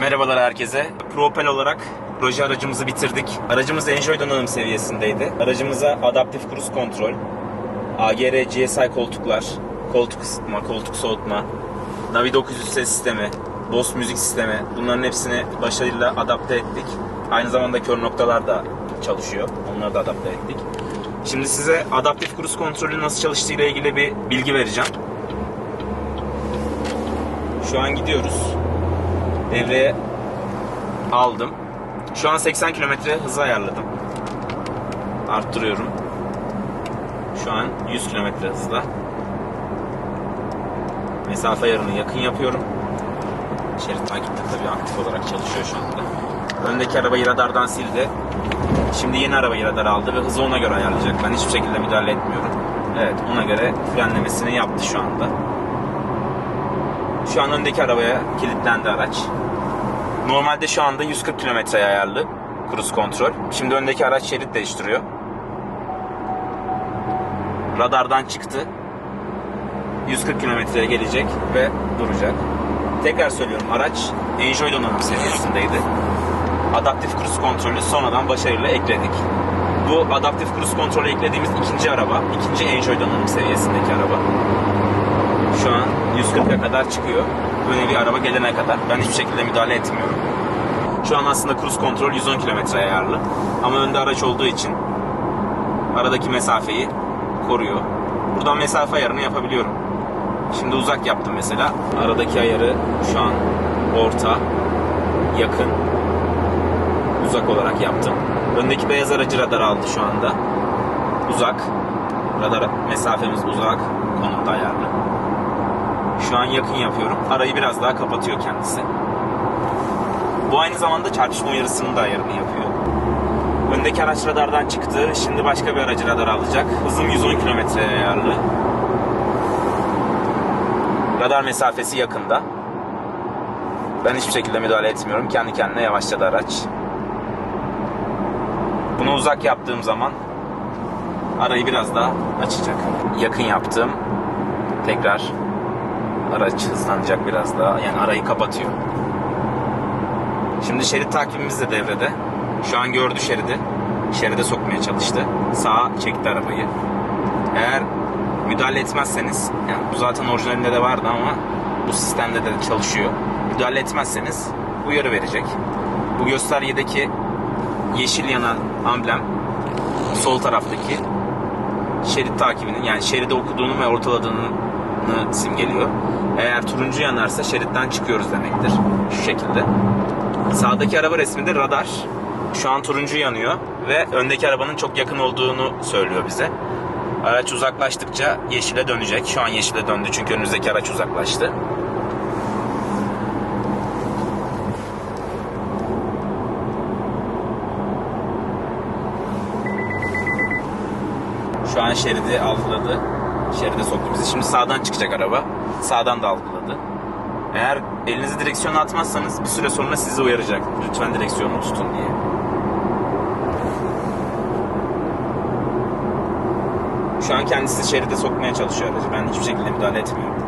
herkese. Propel olarak proje aracımızı bitirdik. Aracımız Enjoy donanım seviyesindeydi. Aracımıza adaptif cruise kontrol, AGR GSI koltuklar, koltuk ısıtma, koltuk soğutma, Navi 900 ses sistemi, Bose müzik sistemi bunların hepsini başarıyla adapte ettik. Aynı zamanda kör noktalar da çalışıyor. Onları da adapte ettik. Şimdi size adaptif cruise kontrolü nasıl çalıştığı ile ilgili bir bilgi vereceğim. Şu an gidiyoruz. Devreye aldım. Şu an 80 km hızı ayarladım. Arttırıyorum. Şu an 100 km hızla. Mesafe ayarını yakın yapıyorum. Şerit takipte tabii aktif olarak çalışıyor şu anda. Öndeki arabayı radardan sildi. Şimdi yeni arabayı radar aldı ve hızı ona göre ayarlayacak. Ben hiçbir şekilde müdahale etmiyorum. Evet ona göre frenlemesini yaptı şu anda. Şu an öndeki arabaya kilitlendi araç. Normalde şu anda 140 kilometreye ayarlı cruise kontrol. Şimdi öndeki araç şerit değiştiriyor. Radardan çıktı. 140 kilometreye gelecek ve duracak. Tekrar söylüyorum araç Enjoy donanım seviyesindeydi. Adaptif cruise kontrolü sonradan başarıyla ekledik. Bu adaptif cruise kontrolü eklediğimiz ikinci araba, ikinci Enjoy donanım seviyesindeki araba. Şu an 140'a kadar çıkıyor. Böyle bir araba gelene kadar. Ben hiçbir şekilde müdahale etmiyorum. Şu an aslında cruise kontrol 110 km ayarlı. Ama önde araç olduğu için aradaki mesafeyi koruyor. Buradan mesafe ayarını yapabiliyorum. Şimdi uzak yaptım mesela. Aradaki ayarı şu an orta, yakın, uzak olarak yaptım. Öndeki beyaz aracı radar aldı şu anda. Uzak. Radar mesafemiz uzak. Konumda ayarlı. Şu an yakın yapıyorum. Arayı biraz daha kapatıyor kendisi. Bu aynı zamanda çarpışma uyarısının da ayarını yapıyor. Öndeki araç radardan çıktı. Şimdi başka bir aracı radar alacak. Hızım 110 kilometreye ayarlı. Radar mesafesi yakında. Ben hiçbir şekilde müdahale etmiyorum. Kendi kendine yavaşladı araç. Bunu uzak yaptığım zaman arayı biraz daha açacak. Yakın yaptım. Tekrar araç hızlanacak biraz daha. Yani arayı kapatıyor. Şimdi şerit takibimiz de devrede. Şu an gördü şeridi. Şeride sokmaya çalıştı. Sağa çekti arabayı. Eğer müdahale etmezseniz, yani bu zaten orijinalinde de vardı ama bu sistemde de çalışıyor. Müdahale etmezseniz uyarı verecek. Bu göstergedeki yeşil yanan amblem sol taraftaki şerit takibinin yani şeridi okuduğunu ve ortaladığını simgeliyor. Eğer turuncu yanarsa şeritten çıkıyoruz demektir. Şu şekilde. Sağdaki araba resminde radar. Şu an turuncu yanıyor ve öndeki arabanın çok yakın olduğunu söylüyor bize. Araç uzaklaştıkça yeşile dönecek. Şu an yeşile döndü çünkü önümüzdeki araç uzaklaştı. Şu an şeridi algıladı. Şeride soktu bizi. Şimdi sağdan çıkacak araba. Sağdan da algıladı. Eğer elinizi direksiyona atmazsanız bir süre sonra sizi uyaracak. Lütfen direksiyonu tutun diye. Şu an kendisi şeride sokmaya çalışıyor aracı. Ben hiçbir şekilde müdahale etmiyorum.